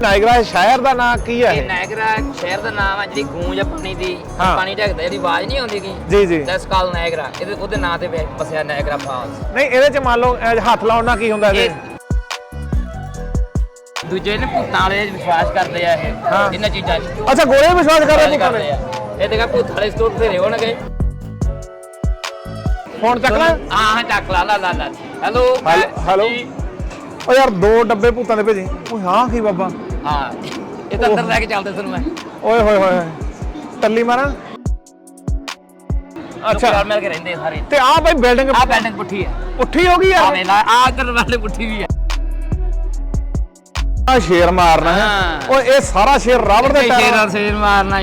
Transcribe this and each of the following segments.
Niagara ਸ਼ਹਿਰ ਦਾ ਨਾਂ ਕੀ ਹੈ ਇਹ ਇਹ ਨਾਇਗਰਾ ਸ਼ਹਿਰ ਦਾ ਨਾਮ ਹੈ ਜਿਹੜੀ ਗੂੰਜ ਆ ਪਾਣੀ ਦੀ ਹਾਂ। ਪਾਣੀ ਢੱਕਦਾ ਜਿਹੜੀ ਆਵਾਜ਼ ਨਹੀਂ ਆਉਂਦੀ ਗੀ? ਜੀ ਜੀ। ਦਸ ਕਾਲ ਨਾਇਗਰਾ ਇਹਦੇ ਉਹਦੇ ਨਾਂ ਤੇ ਵੈ- ਵਸਿਆ ਨਾਇਗਰਾ ਫਾਲਸ। ਨਹੀਂ ਇਹਦੇ ਚ ਮੰਨ ਲਓ ਹੱਥ ਲਾਉਣ ਨਾਲ ਕੀ ਹੁੰਦਾ ਇਹ ਇਹਦੇ ਦੂਜੇ ਨੇ ਭੂਤਾਂ ਵਾਲੇ ਵਿਸ਼ਵਾਸ ਕਰਦੇ ਆ ਇਹ। ਇਹਨਾਂ ਚੀਜ਼ਾਂ 'ਚ। ਅੱਛਾ ਗੋਲੇ ਵਿਸ਼ਵਾਸ ਕਰ ਰਹੇ ਭੂਤਾਂ ਨੇ ਇਹ ਦੇਖਾ ਭੂਤ ਵਾਲੇ ਸਟੋਰ ਤੇ ਹੋਣਗੇ। ਫੋਨ ਚੱਕ ਲੈ। ਹਾਂ ਹਾਂ ਚੱਕ ਲਾ ਲਾ ਲਾ ਲਾ। Hello hello- hello. ਓ ਯਾਰ ਦੋ ਡੱਬੇ ਭੂਤਾਂ ਦੇ ਭੇਜੀ। ਓਏ ਹਾਂ ਕੀ ਬਾਬਾ। ਹਾਂ ਇਹ ਤਾਂ ਅੰਦਰ ਲੈ ਕੇ ਚੱਲਦੇ ਤੁਹਾਨੂੰ ਮੈਂ। ਓਏ ਹੋਏ ਹੋਏ ਹੋਏ। ਟੱਲੀ ਮਾਰਾਂ। ਅੱਛਾ। ਅੱਛਾ ਮਿਲ ਕੇ ਰਹਿੰਦੇ ਸਾਰੇ। ਤੇ ਆ ਬਈ ਬਿਲਡਿੰਗ ਆ ਬਿਲਡਿੰਗ ਪੁੱਠੀ ਹੈ ਉੱਠੀ ਹੋ ਗਈ ਆ ਯਾਰ ਵੇਲਾ ਆ ਇੱਧਰ ਵਾਲੇ ਪੁੱਠੀ ਵੀ ਹੈ ਆ ਸ਼ੇਰ ਮਾਰਨਾ ਹੈ। ਹਾਂ। ਓਏ ਇਹ ਸਾਰਾ ਸ਼ੇਰ ਰਾਵੜ ਦੇ ਪੈਰਾਂ ਸ਼ੇਰ ਸ਼ੇਰ ਮਾਰਨਾ।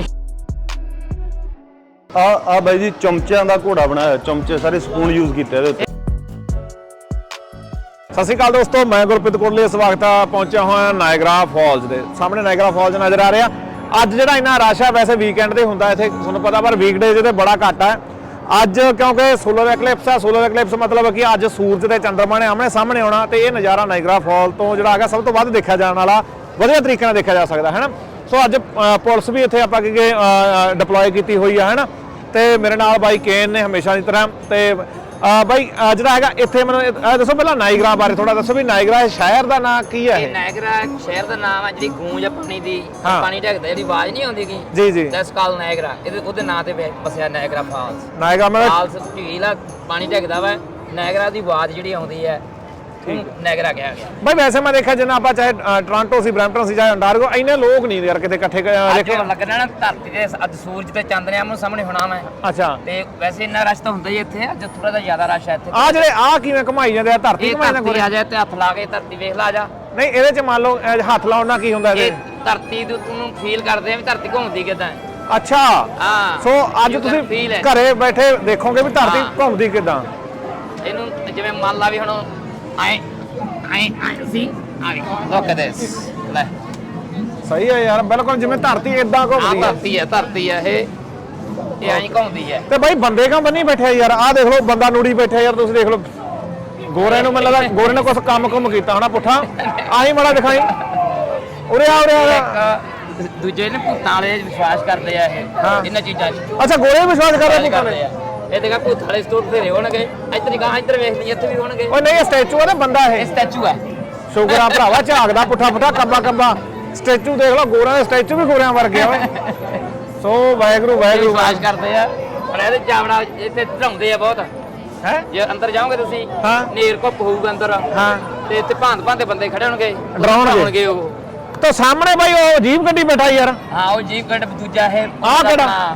ਆ ਆ ਬਾਈ ਜੀ ਚਮਚਿਆਂ ਦਾ ਘੋੜਾ ਬਣਾਇਆ ਚਮਚੇ ਸਾਰੇ ਸਪੂਨ ਯੂਜ਼ ਕੀਤੇ ਇਹਦੇ ਉੱਤੇ। ਸਤਿ ਸ਼੍ਰੀ ਅਕਾਲ ਦੋਸਤੋ, ਮੈਂ ਗੁਰਪ੍ਰੀਤ ਕੋਟਲੀ ਸਵਾਗਤ ਆ। ਪਹੁੰਚਿਆ ਹੋਇਆ ਨਾਇਗਰਾ ਫਾਲਸ ਦੇ। ਸਾਹਮਣੇ ਨਾਇਗਰਾ ਫਾਲਸ ਨਜ਼ਰ ਆ ਰਿਹਾ। ਅੱਜ ਜਿਹੜਾ ਇੰਨਾ ਰਸ਼ ਹੈ ਵੈਸੇ ਵੀਕਐਂਡ ਤੇ ਹੁੰਦਾ ਇੱਥੇ, ਤੁਹਾਨੂੰ ਪਤਾ, ਪਰ ਵੀਕਡੇ ਜਿਹਦੇ ਬੜਾ ਘੱਟ ਹੈ ਅੱਜ ਕਿਉਂਕਿ ਸੋਲਰ ਐਕਲਿਪਸ ਆ ਸੋਲਰ ਐਕਲਿਪਸ ਮਤਲਬ ਕਿ ਅੱਜ ਸੂਰਜ ਤੇ ਚੰਦਰਮਾ ਨੇ ਆਮਣੇ ਸਾਹਮਣੇ ਆਉਣਾ ਤੇ ਇਹ ਨਜ਼ਾਰਾ ਨਾਇਗਰਾ ਫਾਲ ਤੋਂ ਜਿਹੜਾ ਹੈਗਾ, ਸਭ ਤੋਂ ਵੱਧ ਦੇਖਿਆ ਜਾਣ ਵਾਲਾ, ਵਧੀਆ ਤਰੀਕੇ ਨਾਲ ਦੇਖਿਆ ਜਾ ਸਕਦਾ ਹੈ ਨਾ ਸੋ ਅੱਜ ਪੁਲਿਸ ਵੀ ਇੱਥੇ ਆਪਾਂ ਕਿ ਡਿਪਲੋਏ ਕੀਤੀ ਹੋਈ ਆ ਹੈ ਨਾ ਤੇ ਮੇਰੇ ਨਾਲ ਬਾਈ ਕੇਨ ਨੇ ਹਮੇਸ਼ਾ ਦੀ ਤਰ੍ਹਾਂ, ਤੇ ਅ, ਬਾਈ ਜਿਹੜਾ ਹੈਗਾ ਇੱਥੇ ਮੈਨੂੰ ਇਹ ਇਹ ਦੱਸੋ ਪਹਿਲਾਂ ਨਾਇਗਰਾ ਬਾਰੇ ਥੋੜਾ ਦੱਸੋ ਵੀ ਨਾਇਗਰਾ ਇਹ ਸ਼ਹਿਰ ਦਾ ਨਾਂ ਕੀ ਹੈ ਇਹ ਇਹ? ਨਾਇਗਰਾ ਸ਼ਹਿਰ ਦਾ ਨਾਮ ਹੈ ਜਿਹੜੀ ਗੂੰਜ ਆ ਪਾਣੀ ਦੀ ਹਾਂ। ਪਾਣੀ ਢੱਕਦਾ ਜਿਹੜੀ ਆਵਾਜ਼ ਨਹੀਂ ਆਉਂਦੀ ਗੀ। ਜੀ ਜੀ। ਦਸ ਕਾਲ ਨਾਇਗਰਾ ਇਹਦੇ ਉਹਦੇ ਨਾਂ ਤੇ ਵਸਿਆ ਨਾਇਗਰਾ ਫਾਲਸ। ਨਾਇਗਰਾ ਮਤਲਬ ਫਾਲਸ ਝੀਲ ਆ ਪਾਣੀ ਢੱਕਦਾ ਵਾ ਨਾਇਗਰਾ ਦੀ ਆਵਾਜ਼ ਜਿਹੜੀ ਆਉਂਦੀ ਹੈ ਉਹਨੂੰ ਨਾਇਗਰਾ ਕਿਹਾ ਗਿਆ ਬਾਈ ਵੈਸੇ ਮੈਂ ਦੇਖਿਆ ਜਿੰਨਾ ਆਪਾਂ ਚਾਹੇ ਅ, ਟੋਰਾਂਟੋ ਸੀ ਬ੍ਰੈਂਪਟਨ ਸੀ ਚਾਹੇ ਅੰਟਾਰੀਓ ਇੰਨੇ ਲੋਕ ਨਹੀਂ ਯਾਰ ਕਿਤੇ ਇਕੱਠੇ ਕ- ਅੱਜ ਦੇਖੇ ਲੱਗਣਾ ਨਾ ਧਰਤੀ ਦੇ ਅੱਜ ਸੂਰਜ ਤੇ ਚੰਦ ਨੇ ਆਮੋ ਸਾਹਮਣੇ ਹੋਣਾ ਮੈਂ ਅੱਛਾ। ਤੇ ਵੈਸੇ ਇੰਨਾ ਰਸ਼ ਤਾਂ ਹੁੰਦਾ ਹੀ ਇੱਥੇ ਅੱਜ ਥੋੜਾ ਜਿਹਾ ਜ਼ਿਆਦਾ ਰਸ਼ ਹੈ ਇੱਥੇ। ਆ ਜਿਹੜੇ ਆ ਕਿਵੇਂ ਘਮਾਈ ਜਾਂਦੇ ਆ ਧਰਤੀ ਇਹ ਘਮਾਈ ਨਾ ਧਰਤੀ ਆ ਜਾ ਤੇ ਹੱਥ ਲਾ ਕੇ ਧਰਤੀ ਵੇਖ ਲਾ ਜਾ। ਨਹੀਂ ਇਹਦੇ ਚ ਮੰਨ ਲਓ ਇਹ ਹੱਥ ਲਾਉਣ ਨਾਲ ਕੀ ਹੁੰਦਾ ਇਹ ਇਹਦੇ ਧਰਤੀ ਦੇ ਉੱਤੇ ਨੂੰ ਫੀਲ ਕਰਦੇ ਆ ਵੀ ਧਰਤੀ ਘੁੰਮਦੀ ਕਿਦਾਂ ਅੱਛਾ। ਹਾਂ। ਸੋ ਅੱਜ You can ਤੁਸੀਂ feel it. ਘਰੇ ਬੈਠੇ ਦੇਖੋਗੇ ਵੀ ਧਰਤੀ ਹਾਂ। ਘੁੰਮਦੀ ਕਿਦਾਂ? ਇਹਨੂੰ ਜਿਵੇਂ ਮੰਨ ਲਾ ਵੀ ਹੁਣ ਆਏ ਆਏ ਆਏ ਸੀ ਆ ਲੋਕ ਦਿਸ ਲੈ ਸਹੀ ਹੈ ਯਾਰ। ਬਿਲਕੁਲ ਜਿਵੇਂ ਧਰਤੀ ਇਦਾਂ ਆ ਘੁੰਮਦੀ ਹੈ। ਧਰਤੀ ਹੈ ਧਰਤੀ ਹੈ ਇਹ। ਇਹ ਐਂ ਘੁੰਮਦੀ ਹੈ। ਤੇ ਬਾਈ ਬੰਦੇ ਕਾ ਬੰਨੀ ਬੈਠੇ ਯਾਰ? ਆਹ ਦੇਖ ਲਓ ਬੰਦਾ ਨੂੜੀ ਬੈਠਾ ਯਾਰ ਤੁਸੀਂ ਦੇਖ ਲਓ ਗੋਰੇ ਨੂੰ ਮੈਨੂੰ ਲੱਗਦਾ ਗੋਰੇ ਨੇ ਕੁਝ ਕੰਮ ਕੁਮ ਕੀਤਾ ਹੋਣਾ ਪੁੱਠਾ। ਆਹੀ ਮੜਾ ਦਿਖਾਈ। ਉਰੇ ਆ ਉਰੇ ਆ, ਉਰੇ ਆ। ਇੱਕ ਦੂਜੇ ਨੇ ਭੂਤਾਂ ਵਾਲੇ ਵਿਸ਼ਵਾਸ ਕਰਦੇ ਆ ਇਹ। ਹਾਂ। ਇਹਨਾਂ ਚੀਜ਼ਾਂ 'ਚ। ਅੱਛਾ ਗੋਰੇ ਵਿਸ਼ਵਾਸ ਕਰ ਰਹੇ ਪੁੱਤਾਂ ਕਰਦੇ ਨੇ ਆ। ਇਹ ਦੇਖਾ ਭੂਤ ਵਾਲੇ ਸਟੋਰ ਤੇ ਹੋਣਗੇ। ਇੱਧਰ ਨਿਗਾਹ ਇੱਧਰ ਵੇਖ ਲਈ ਇੱਥੇ ਵੀ ਹੋਣਗੇ। ਓਏ ਨਹੀਂ ਇਹ ਸਟੈਚੂ ਆ ਨਾ ਬੰਦਾ ਇਹ। ਇਹ ਸਟੈਚੂ ਹੈ। ਸ਼ੁਕਰ ਆ ਭਰਾਵਾ ਝਾਕਦਾ ਪੁੱਠਾ ਪੁੱਠਾ ਕੰਬਾ ਕੰਬਾ ਸਟੈਚੂ ਦੇਖ ਲਓ ਗੋਰਿਆਂ ਦੇ ਸਟੈਚੂ ਵੀ ਗੋਰਿਆਂ ਵਰਗੇ ਆ। ਓਏ ਸੋ ਵਾਹਿਗੁਰੂ ਇਹ ਵਾਹਿਗੁਰੂ। ਵਿਸ਼ਵਾਸ ਕਰਦੇ ਆ। ਪਰ ਇਹਦੇ ਜਾਵੜਾ ਇੱਥੇ ਧਰਾਉਂਦੇ ਆ ਬਹੁਤ। ਹੈ? ਜੇ ਅੰਦਰ ਜਾਓਗੇ ਤੁਸੀਂ ਹਾਂ। ਨੇਰ ਘੁੱਪ ਹੋਊਗਾ ਅੰਦਰ। ਹਾਂ। ਤੇ ਇੱਥੇ ਭਾਂਤ ਭਾਂਤ ਬੰਦੇ ਖੜੇ ਹੋਣਗੇ। ਡਰਾਉਣਗੇ। ਡਰਾਉਣਗੇ ਉਹ। ਤਾਂ ਸਾਹਮਣੇ ਬਾਈ ਉਹ ਅਜੀਬ ਗੱਡੀ ਬੈਠਾ ਯਾਰ। ਹਾਂ ਉਹ ਜੀਪ ਗੱਡ ਦੂਜਾ ਹੈ ਆਹ ਕਿਹੜਾ?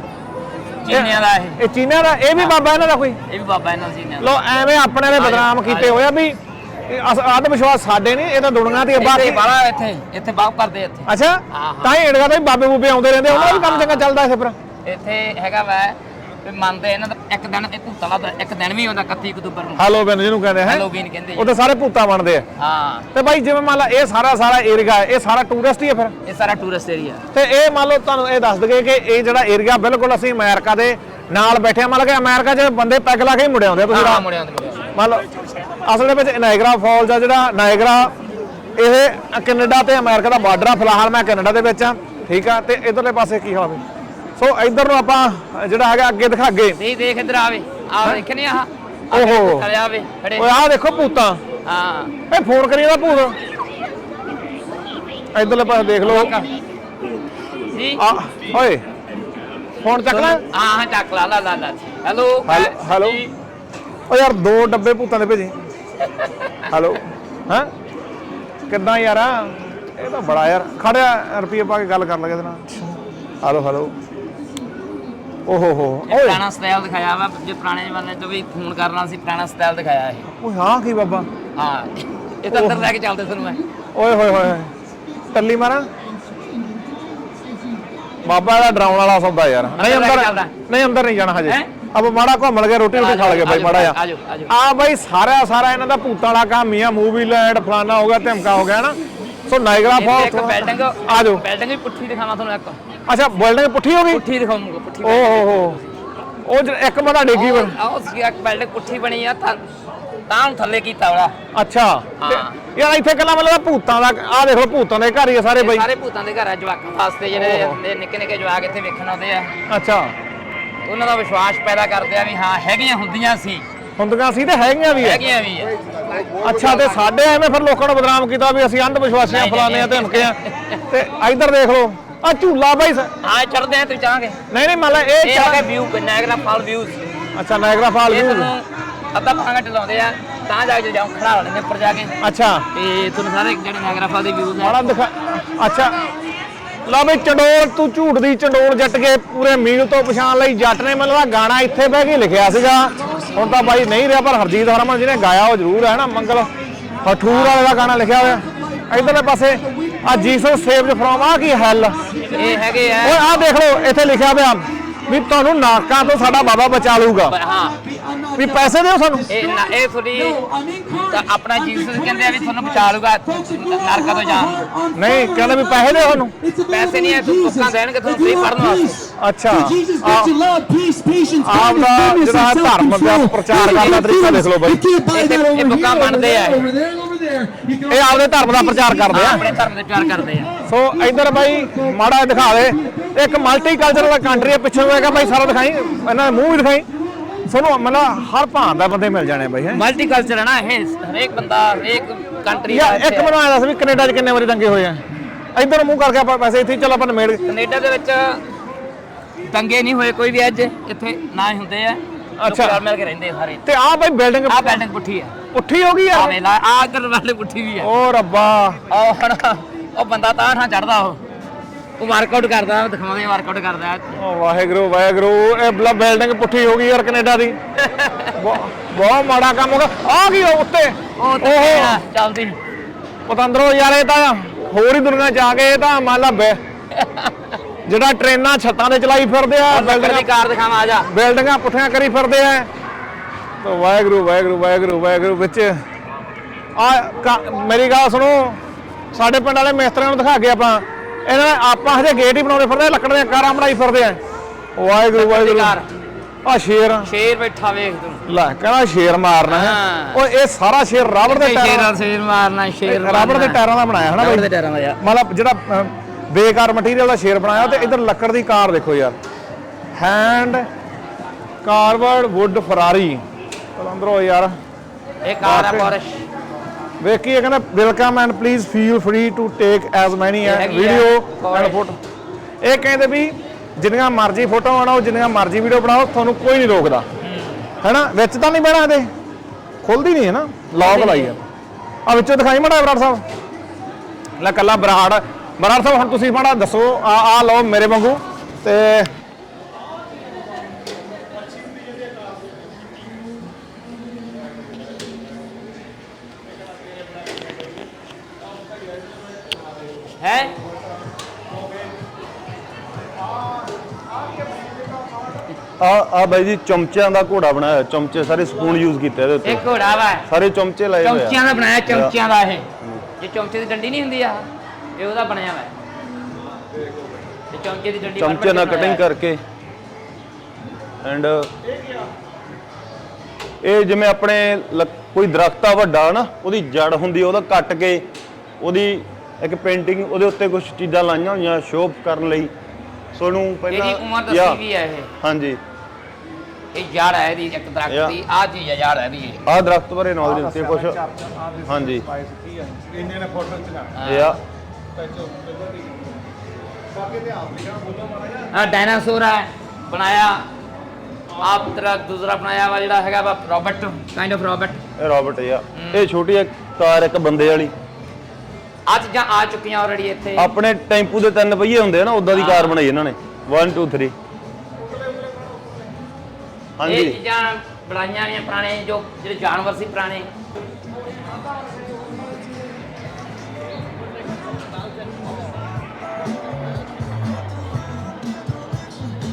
ਚੀਨਿਆਂ ਦਾ ਇਹ। ਇਹ ਚੀਨਾ ਦਾ ਇਹ ਵੀ ਬਾਬਾ ਇਹਨਾਂ ਦਾ ਕੋਈ? ਇਹ ਵੀ ਬਾਬਾ ਇਹਨਾਂ ਦਾ ਚੀਨਿਆਂ ਦਾ। ਲੋ ਐਵੇਂ ਆਪਣੇ ਨੇ ਬਦਨਾਮ ਕੀਤੇ ਹੋਇਆ ਵੀ ਆਦ ਵਿਸ਼ਵਾਸ ਸਾਡੇ ਨਹੀਂ ਇਹ ਤਾਂ ਦੁਨੀਆ ਆ, ਇੱਥੇ ਬਾਕੀ ਬਾਲਾ ਇੱਥੇ ਇੱਥੇ ਬਾਪ ਕਰਦੇ ਇੱਥੇ। ਅੱਛਾ? ਹਾਂ। ਤਾਂ ਹੀ ਏੜਗਾ ਤਾਂ ਵੀ ਬਾਬੇ ਬੂਬੇ ਆਉਂਦੇ ਰਹਿੰਦੇ ਉਹਨਾਂ ਦਾ ਵੀ ਕੰਮ ਚੰਗਾ ਚੱਲਦਾ ਫਿਰ। ਇੱਥੇ ਹੈਗਾ ਵਾ ਵੀ ਮੰਨਦੇ ਇਹਨਾਂ ਦਾ ਇੱਕ ਦਿਨ ਇਹ ਭੂਤਾਂ ਦਾ ਇੱਕ ਦਿਨ ਵੀ ਹੁੰਦਾ 31 ਅਕਤੂਬਰ ਨੂੰ। ਹੈਲੋਵਿਨ ਜਿਹਨੂੰ ਕਹਿੰਦੇ ਹੈ। ਹੈਲੋਵੀਨ ਕਹਿੰਦੇ ਉਹ ਤਾਂ ਸਾਰੇ ਭੂਤਾਂ ਬਣਦੇ ਆ। ਹਾਂ। ਤੇ ਬਾਈ ਜਿਵੇਂ ਮੰਨ ਲਾ ਇਹ ਸਾਰਾ ਸਾਰਾ ਏਰੀਆ ਹੈ ਇਹ ਸਾਰਾ ਟੂਰਿਸਟ ਹੀ ਹੈ ਫਿਰ। ਇਹ ਸਾਰਾ ਟੂਰਿਸਟ ਏਰੀਆ ਤੇ ਇਹ ਮੰਨ ਲਓ ਤੁਹਾਨੂੰ ਇਹ ਦੱਸ ਦਗੇ ਕਿ ਇਹ ਜਿਹੜਾ ਏਰੀਆ ਬਿਲਕੁਲ ਅਸੀਂ ਅਮਰੀਕਾ ਦੇ ਨਾਲ ਬੈਠੇ ਆ ਮੰਨ ਲਓ ਕਿ ਅਮਰੀਕਾ 'ਚ ਬੰਦੇ ਪੈਗ ਲਾ ਕੇ ਹੀ ਮੁੜੇ ਆਉਂਦੇ ਆ ਤੁਸੀਂ ਹਾਂ ਰਾਤ ਮੁੰਡਿਆਂ ਦੇ ਮੁੰਡਿਆਂ ਮੰਨ ਲਓ ਅਸਲ ਦੇ ਵਿੱਚ ਨਾਇਗਰਾ ਫਾਲਸ ਆ ਜਿਹੜਾ ਨਾਇਗਰਾ ਇਹ ਕੈਨੇਡਾ ਤੇ ਅਮਰੀਕਾ ਦਾ ਬਾਰਡਰ ਆ। ਫਿਲਹਾਲ ਮੈਂ ਕੈਨੇਡਾ ਦੇ ਵਿੱਚ ਆ ਠੀਕ ਆ ਤੇ ਇਧਰਲੇ ਪਾਸੇ ਕੀ ਹੋਵੇ ਸੋ ਇਧਰ ਨੂੰ ਆਪਾਂ ਜਿਹੜਾ ਹੈਗਾ ਅੱਗੇ ਦਿਖਾ ਅੱਗੇ। ਨਹੀਂ ਦੇਖ ਇੱਧਰ ਆਵੇ ਆ ਦੇਖ ਨਹੀਂ ਆਹ। ਓਹੋ। ਖੜੇ ਆਵੇ ਖੜੇ। ਓਏ ਆਹ ਦੇਖੋ ਭੂਤਾਂ। ਹਾਂ। ਇਹ ਫੋਨ ਕਰੀ ਭੂਤ। ਇਧਰਲੇ ਪਾਸੇ ਦੇਖ ਲਓ। ਜੀ। ਆ ਓਏ ਫੋਨ ਚੱਕ ਲੈ। ਹਾਂ ਹਾਂ ਚੱਕ ਲਾ ਲਾ ਲਾ ਲਾ। Hello hello-. ਓ ਯਾਰ ਦੋ ਡੱਬੇ ਭੂਤਾਂ ਦੇ ਭੇਜੀ। ਹੈਲੋ। ਹਾਂ? ਕਿੱਦਾਂ ਯਾਰ? ਇਹ ਤਾਂ ਬੜਾ ਯਾਰ। ਖੜਿਆ ਰੁਪਈਏ ਪਾ ਕੇ ਗੱਲ ਕਰ ਲਗੇ ਇਹਦੇ ਨਾਲ। Hello hello. ਓਹੋ ਹੋ। ਇਹ ਓਏ। ਪੁਰਾਣਾ ਸਟਾਈਲ ਦਿਖਾਇਆ ਵਾ ਜੇ ਪੁਰਾਣੇ ਜ਼ਮਾਨੇ ਤੋਂ ਵੀ ਫੋਨ ਕਰਨਾ ਸੀ ਪੁਰਾਣਾ ਸਟਾਈਲ ਦਿਖਾਇਆ ਇਹ। ਓਏ ਹਾਂ ਕੀ ਬਾਬਾ। ਹਾਂ ਇਹ ਤਾਂ ਅੰਦਰ ਲੈ ਕੇ ਚੱਲਦੇ ਤੁਹਾਨੂੰ ਮੈਂ। ਓਏ ਹੋਏ ਹੋਏ ਹੋਏ। ਟੱਲੀ ਮਾਰਾਂ। ਬਾਬਾ ਦਾ ਡਰਾਉਣ ਵਾਲਾ ਸੌਦਾ ਯਾਰ। ਨਹੀਂ ਅੰਦਰ ਕੇ ਚੱਲਦਾ। ਨਹੀਂ ਅੰਦਰ ਨਹੀਂ ਜਾਣਾ ਹਜੇ। ਹੈਂ? ਅਬ ਮਾੜਾ ਘੁੰਮ ਲਗੇ ਰੋਟੀ ਰੋਟੀ ਖਾ ਲਗੇ ਬਾਈ ਮਾੜਾ ਆਜੋ ਆਜੋ ਆ ਬਾਈ ਸਾਰਾ ਸਾਰਾ ਇਹਨਾਂ ਦਾ ਭੂਤਾਂ ਵਾਲਾ ਕੰਮ ਹੀ ਆ। ਮੂਵੀ ਲੈਂਡ ਫਲਾਨਾ ਹੋ ਗਿਆ ਧਮਕਾ ਹੋ ਗਿਆ ਨਾ ਸੋ ਨਾਇਗਰਾ ਇੱਥੇ ਇੱਕ ਫਾਲ ਬਿਲਡਿੰਗ ਆ ਜਾਓ ਬਿਲਡਿੰਗ ਵੀ ਪੁੱਠੀ ਦਿਖਾਵਾਂ ਤੁਹਾਨੂੰ ਇੱਕ। ਅੱਛਾ ਬਿਲਡਿੰਗ ਪੁੱਠੀ ਹੋ ਗਈ? ਪੁੱਠੀ ਦਿਖਾਉਂਗਾ ਪੁੱਠੀ ਓ ਹੋ ਹੋ। ਉਹ ਜਿਹੜਾ ਇੱਕ ਬੰਦਾ ਡੇਗੀ ਵਾ ਆਹ ਸੀ ਇੱਕ ਬਿਲਡਿੰਗ ਪੁੱਠੀ ਬਣੀ ਆ ਤਾਂ ਤਾਂ ਨੂੰ ਥੱਲੇ ਕੀਤਾ ਉਹਦਾ। ਅੱਛਾ। ਤੇ ਹਾਂ। ਯਾਰ ਇੱਥੇ ਕੱਲਾ ਮਤਲਬ ਭੂਤਾਂ ਦਾ ਆਹ ਦੇਖ ਲਓ ਭੂਤਾਂ ਦੇ ਘਰ ਹੀ ਆ ਸਾਰੇ ਬਈ। ਸਾਰੇ ਭੂਤਾਂ ਦੇ ਘਰ ਆ ਜਵਾਕਾਂ ਵਾਸਤੇ ਜਿਹੜੇ ਨਿੱਕੇ ਨਿੱਕੇ ਜਵਾਕ ਇੱਥੇ ਵੇਖਣ ਆਉਂਦੇ ਆ। ਅੱਛਾ। ਉਹਨਾਂ ਦਾ ਵਿਸ਼ਵਾਸ ਪੈਦਾ ਕਰਦੇ ਆ ਵੀ ਹਾਂ ਹੈਗੀਆਂ ਹੁੰਦੀਆਂ ਸੀ। ਹੁੰਦੀਆਂ ਸੀ ਤੇ ਹੈਗੀਆਂ ਵੀ ਹੈਗੀਆਂ ਵੀ ਆ। ਅੱਛਾ ਤੇ ਸਾਡੇ ਐਵੇਂ ਫਿਰ ਲੋਕਾਂ ਨੂੰ ਬਦਨਾਮ ਕੀਤਾ ਵੀ ਅਸੀਂ ਅੰਧ ਵਿਸ਼ਵਾਸੀਆਂ ਫਲਾਣੇ ਆ। ਹਮਕੇ ਆ ਤੇ ਇੱਧਰ ਦੇਖ ਲਓ। ਆ ਝੂਲਾ ਬਾਈ ਸ- ਹਾਂ ਚੜਦੇ ਆ ਤੂੰ ਚਾਹਾਂਗੇ ਨਹੀਂ ਨਹੀਂ ਮੰਨ ਲਾ ਇਹ ਇਹ ਹੈਗਾ ਵਿਊ ਨਾਇਗਰਾ ਫਾਲ ਵਿਊਜ਼ ਅੱਛਾ ਨਾਇਗਰਾ ਫਾਲ ਇਹ ਵੀ ਤੁਹਾਨੂੰ ਅੱਧਾ ਪੌਣਾ ਘੰਟਾ ਲਾਉਂਦੇ ਆ ਤਾਂ ਜਾ ਕੇ ਜਾਓ ਖੜਾ ਲੈਂਦੇ ਉੱਪਰ ਜਾ ਕੇ। ਅੱਛਾ। ਤੇ ਤੁਹਾਨੂੰ ਸਾਰੇ ਜਿਹੜੇ ਨਾਇਗਰਾ ਫਾਲ ਦੇ ਵਿਊਜ਼ ਆ। ਮਾੜਾ ਦਿਖਾ ਅੱਛਾ। ਲਾ ਬਈ ਚੰਡੋਲ ਤੂੰ ਝੂਠ ਦੀ ਚੰਡੋਲ ਜੱਟ ਕੇ ਪੂਰੇ ਮੀਲ ਤੋਂ ਪਛਾਣ ਲਈ ਜੱਟ ਨੇ ਮੈਨੂੰ ਲੱਗਦਾ ਗਾਣਾ ਇੱਥੇ ਬਹਿ ਕੇ ਲਿਖਿਆ ਸੀਗਾ। ਹੁਣ ਤਾਂ ਬਾਈ ਨਹੀਂ ਰਿਹਾ ਪਰ ਹਰਜੀਤ ਹਰਮਨ ਜਿਹਨੇ ਗਾਇਆ ਉਹ ਜ਼ਰੂਰ ਹੈ ਨਾ ਮੰਗਲ ਹਠੂਰ ਵਾਲੇ ਦਾ ਗਾਣਾ ਲਿਖਿਆ ਹੋਇਆ। ਇਧਰਲੇ ਪਾਸੇ ਆ ਜੀਸਸ ਸੇਵਡ ਫਰੋਮ ਆ ਕੀ ਹੈਲ ਇਹ ਹੈਗੇ ਆ। ਓਏ ਆਹ ਦੇਖ ਲਓ ਇੱਥੇ ਲਿਖਿਆ ਪਿਆ ਵੀ ਤੁਹਾਨੂੰ ਨਾਕਾਂ ਤੋਂ ਸਾਡਾ ਬਾਬਾ ਬਚਾ ਲੂਗਾ ਪਰ ਹਾਂ। ਵੀ ਪੈਸੇ ਦਿਓ ਸਾਨੂੰ। ਇਹ ਨਾ- ਇਹ ਤੁਹਾਡੀ ਤਾਂ ਆਪਣਾ ਜੀਸਸ ਕਹਿੰਦੇ ਆ ਵੀ ਤੁਹਾਨੂੰ ਬਚਾ ਲੂਗਾ ਨਰਕਾਂ ਤੋਂ ਜਾਣ। ਨਹੀਂ ਕਹਿੰਦੇ ਵੀ ਪੈਸੇ ਦਿਓ ਸਾਨੂੰ। ਪੈਸੇ ਨਹੀਂ ਤੂੰ ਤੁਕਾਂ ਦੇਣਗੇ ਤੁਹਾਨੂੰ ਫ੍ਰੀ ਪੜਨ ਵਾਸਤੇ। ਅੱਛਾ। Jesus ਆਹ- gives you love, peace, patience, ਆਪ ਦਾ kindness, ਜਿਹੜਾ ਧਰਮ ਦਾ. ਪ੍ਰਚਾਰ ਕਰਨ ਦਾ ਤਰੀਕਾ ਦੇਖ ਲਓ ਬਾਈ। ਇਹ- over ਮੰਨਦੇ ਆ। ਇਹ। ਆਪਦੇ ਧਰਮ ਦਾ ਪ੍ਰਚਾਰ ਕਰਦੇ ਆ। ਆਪਣੇ ਧਰਮ ਦੇ ਪਿਆਰ ਕਰਦੇ ਆ। ਸੋ ਇੱਧਰ ਬਾਈ ਮਾੜਾ ਜਿਹਾ ਦਿਖਾ ਦੇ। ਇੱਕ ਮਲਟੀ ਕਲਚਰਲ ਕੰਟਰੀ ਹੈ ਪਿੱਛੇ ਹੋਏਗਾ ਬਾਈ ਸਾਰਾ ਦਿਖਾਈ ਇਹਨਾਂ ਦਾ ਮੂੰਹ ਵੀ ਦਿਖਾਈ। ਸਾਨੂੰ ਮਤਲਬ ਹਰ ਭਾਂ ਦਾ ਬੰਦੇ ਮਿਲ ਜਾਣੇ ਬਾਈ ਹੈ। ਮਲਟੀ ਕਲਚਰ ਹੈ ਨਾ ਇਹ ਹਰੇਕ ਬੰਦਾ ਹਰੇਕ ਕੰਟਰੀ ਦਾ ਇੱਕ ਮੈਨੂੰ ਐਂ ਦੱਸ ਵੀ ਕੈਨੇਡਾ 'ਚ ਕਿੰਨੇ ਵਾਰੀ ਦੰਗੇ ਹੋਏ ਆ? ਇੱਧਰ ਮੂੰਹ ਕਰਕੇ ਆਪਾਂ ਵੈਸੇ ਇੱਥੇ ਚੱਲ ਆਪਾਂ ਨਿਮੇੜ ਕੈਨੇਡਾ ਦੇ ਵਿੱਚ ਦੰਗੇ ਨਹੀਂ ਹੋਏ ਕੋਈ ਵੀ ਅੱਜ ਇੱਥੇ ਨਾ ਹੁੰਦੇ ਆ। ਅੱਛਾ। ਅੱਛਾ ਮਿਲ ਕੇ ਰਹਿੰਦੇ ਆ ਸਾਰੇ। ਤੇ ਆਹ ਬਾਈ ਬਿਲਡਿੰਗ ਆ ਬਿਲਡਿੰਗ ਪੁੱਠੀ ਆ। ਉੱਠੀ ਹੋ ਗਈ ਆ? ਯਾਰ ਵੇਲਾ ਆ ਅਗਰ ਵਾਲੇ ਪੁੱਠੀ ਵੀ ਆ। ਓ ਰੱਬਾ। ਉਹ ਹੁਣ ਉਹ ਬੰਦਾ ਤਾਂ ਠਾਂ ਚੜਦਾ ਉਹ। ਉਹ ਵਰਕਆਊਟ ਕਰਦਾ ਦਿਖਾਉਂਦੇ ਵਰਕਆਊਟ ਕਰਦਾ। ਓ ਵਾਹਿਗੁਰੂ ਵਾਹਿਗੁਰੂ। ਇਹ ਬਲਾ ਬਿਲਡਿੰਗ ਪੁੱਠੀ ਹੋ ਗਈ ਯਾਰ ਕੈਨੇਡਾ ਦੀ। ਬਹੁ- ਬਹੁਤ ਮਾੜਾ ਕੰਮ ਹੋ ਗਿਆ। ਆ ਗਈ ਉਹ ਉੱਤੇ। ਉਹ ਤੇ ਓਹੋ। ਚੱਲਦੀ। ਪਤੰਦਰੋ ਯਾਰ ਇਹ ਤਾਂ ਹੋਰ ਹੀ ਦੁਨੀਆ ਚ ਆ ਗਏ ਇਹ ਤਾਂ ਮੰਨ ਲਾ ਬੈ- ਜਿਹੜਾ ਟ੍ਰੇਨਾਂ ਛੱਤਾਂ ਤੇ ਚਲਾਈ ਫਿਰਦੇ ਆ ਬਿਲਡਿੰਗ ਦੀ ਕਾਰ ਦਿਖਾਵਾਂ ਆ ਜਾ। ਬਿਲਡਿੰਗਾਂ ਪੁੱਠੀਆਂ ਕਰੀ ਫਿਰਦੇ ਆ। ਤੋ ਵਾਹਿਗੁਰੂ ਵਾਹਿਗੁਰੂ ਵਾਹਿਗੁਰੂ ਵਾਹਿਗੁਰੂ ਵਿੱਚ। ਆ ਮੇਰੀ ਗੱਲ ਸੁਣੋ ਸਾਡੇ ਪਿੰਡ ਵਾਲੇ ਮਿਸਤਰੀਆਂ ਨੂੰ ਦਿਖਾ ਕੇ ਆਪਾਂ। ਇਹਨਾਂ ਨੇ ਆਪਾਂ ਹਜੇ ਗੇਟ ਹੀ ਬਣਾਉਂਦੇ ਫਿਰਦੇ ਆ, ਲੱਕੜ ਦੀਆਂ ਕਾਰਾਂ ਬਣਾਈ ਫਿਰਦੇ ਆ। ਵਾਹਿਗੁਰੂ ਵਾਹਿਗੁਰੂ। ਆ ਸ਼ੇਰ। ਸ਼ੇਰ ਬੈਠਾ ਵੇਖ ਤੂੰ। ਲੈ ਕਹਿੰਦਾ ਸ਼ੇਰ ਮਾਰਨਾ ਹੈ। ਹਾਂ। ਓਏ ਇਹ ਸਾਰਾ ਸ਼ੇਰ ਰਬੜ ਦੇ ਟਾਇਰਾਂ ਸ਼ੇਰਾਂ ਮਾਰਨਾ ਸ਼ੇਰ ਰਬੜ ਦੇ ਟਾਇਰਾਂ ਦਾ ਬਣਾਇਆ ਹਨਾ ਰਬੜ ਦੇ ਬਾਈ ਟਾਇਰਾਂ ਦਾ ਯਾਰ। ਮਤਲਬ ਜਿਹੜਾ ਬੇਕਾਰ ਮਟੀਰੀਅਲ ਦਾ ਸ਼ੇਰ ਬਣਾਇਆ ਤੇ ਇਧਰ ਲੱਕੜ ਦੀ ਕਾਰ ਦੇਖੋ ਯਾਰ। ਹੈਂਡ ਕਾਰਵਰਡ ਵੁੱਡ ਫਰਾਰੀ ਅੰਦਰੋਂ ਯਾਰ। ਇਹ ਕਾਰ ਵਾਕਈ। ਪੋਰਸ਼ ਵੇਖੀ ਇਹ ਕਹਿੰਦਾ welcome and please feel free to take as many video and. Photo ਇਹ ਕਹਿੰਦੇ ਵੀ ਜਿੰਨੀਆਂ ਮਰਜ਼ੀ ਫੋਟੋ ਬਣਾਓ ਜਿੰਨੀਆਂ ਮਰਜ਼ੀ ਵੀਡੀਓ ਬਣਾਓ ਤੁਹਾਨੂੰ ਕੋਈ ਨਹੀਂ ਰੋਕਦਾ। ਹੈਨਾ? ਵਿੱਚ ਤਾਂ ਨਹੀਂ ਬਹਿਣਾ ਇਹਦੇ। ਖੁੱਲਦੀ ਨਹੀਂ ਹੈ ਨਾ। ਲੌਕ ਲਾਈ ਆ। ਆ ਵਿੱਚੋਂ ਦਿਖਾਈ ਮੜਾ ਬਰਾੜ ਸਾਹਿਬ। ਲੈ ਕੱਲਾ ਬਰਾੜ ਬਰਾੜ ਸਾਹਿਬ ਹੁਣ ਤੁਸੀਂ ਮਾੜਾ ਦੱਸੋ ਆ ਆ ਲਓ ਮੇਰੇ ਵਾਂਗੂ ਤੇ ਹੈ? ਆ ਆ ਬਾਈ ਜੀ ਚਮਚਿਆਂ ਦਾ ਘੋੜਾ ਬਣਾਇਆ ਹੋਇਆ, ਚਮਚੇ ਸਾਰੇ ਸਪੂਨ ਯੂਜ਼ ਕੀਤੇ ਇਹਦੇ ਉੱਤੇ। ਇਹ ਘੋੜਾ ਵਾ। ਸਾਰੇ ਚਮਚੇ ਲਾਏ ਹੋਏ ਚਮਚਿਆਂ ਦਾ ਬਣਾਇਆ ਚਮਚਿਆਂ ਦਾ ਇਹ। ਜੇ ਚਮਚੇ ਦੀ ਡੰਡੀ ਨਹੀਂ ਹੁੰਦੀ ਆ। ਇਹ ਉਹਦਾ ਬਣਿਆ ਵਾ ਤੇ ਚਮਚੇ ਦੀ ਡੰਡੀ ਚਮਚੇ ਨਾਲ ਕਟਿੰਗ ਕਰਕੇ। ਐਂਡ ਇਹ ਜਿਵੇਂ ਆਪਣੇ ਕੋਈ ਦਰਖਤ ਆ ਵੱਡਾ ਨਾ ਉਹਦੀ ਜੜ ਹੁੰਦੀ ਆ, ਉਹਦਾ ਕੱਟ ਕੇ ਉਹਦੀ ਇੱਕ ਪੇਂਟਿੰਗ ਉਹਦੇ ਉੱਤੇ ਕੁਝ ਚੀਜ਼ਾਂ ਲਾਈਆਂ ਹੋਈਆਂ ਸ਼ੋਅ ਕਰਨ ਲਈ। ਸੋ ਨੂੰ ਪਹਿਲਾਂ ਇਹਦੀ ਉਮਰ ਦੱਸੀ ਵੀ ਹੈ ਇਹ। ਹਾਂਜੀ। ਇਹ ਜੜ ਹੈ ਇਹਦੀ ਇੱਕ ਦਰਖਤ। ਦੀ ਆ ਚੀਜ਼ ਹੈ ਜੜ ਹੈ ਇਹਦੀ ਆਹ ਦਰਖਤ ਬਾਰੇ ਨੌਲੇਜ ਦਿੱਤੀ ਕੁਝ ਹਾਂਜੀ। ਇੰਨੇ ਨੇ ਫੋਟੋ ਚ ਇਹ ਆ ਆ ਡਾਇਨਾਸੌਰ ਹੈ ਬਣਾਇਆ। ਆਪ ਤਰ੍ਹਾਂ ਦੂਸਰਾ ਬਣਾਇਆ ਵਾ ਜਿਹੜਾ ਹੈਗਾ ਵਾ ਰੋਬਟ ਕਾਈਂਡ ਆਫ ਰੋਬਟ ਇਹ ਰੋਬਟ ਆ। ਇਹ ਛੋਟੀ ਇੱਕ ਕਾਰ ਇੱਕ ਬੰਦੇ ਵਾਲੀ। ਆ ਚੀਜ਼ਾਂ ਆ ਚੁੱਕੀਆਂ ਆਲਰੇਡੀ ਇੱਥੇ। ਆਪਣੇ ਟੈਂਪੂ ਦੇ ਤਿੰਨ ਪਹੀਏ ਹੁੰਦੇ ਆ ਨਾ ਉਦਾਂ ਦੀ। ਕਾਰ ਬਣਾਈ ਇਹਨਾਂ ਨੇ। 1 2 3 ਇਹ ਹਾਂਜੀ। ਚੀਜ਼ਾਂ ਬਣਾਈਆਂ ਨੇ ਪੁਰਾਣੇ ਜੋ ਜਿਹੜੇ ਜਾਨਵਰ ਸੀ ਪੁਰਾਣੇ।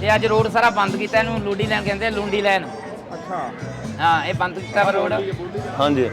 ਇਹ ਅੱਜ ਰੋਡ ਸਾਰਾ ਬੰਦ ਕੀਤਾ ਇਹਨੂੰ ਲੂਡੀ ਲੈਨ ਕਹਿੰਦੇ ਲੂੰਡੀ ਲੈਨ ਅੱਛਾ। ਹਾਂ ਇਹ ਬੰਦ ਕੀਤਾ ਵਾ ਰੋਡ। ਹਾਂਜੀ।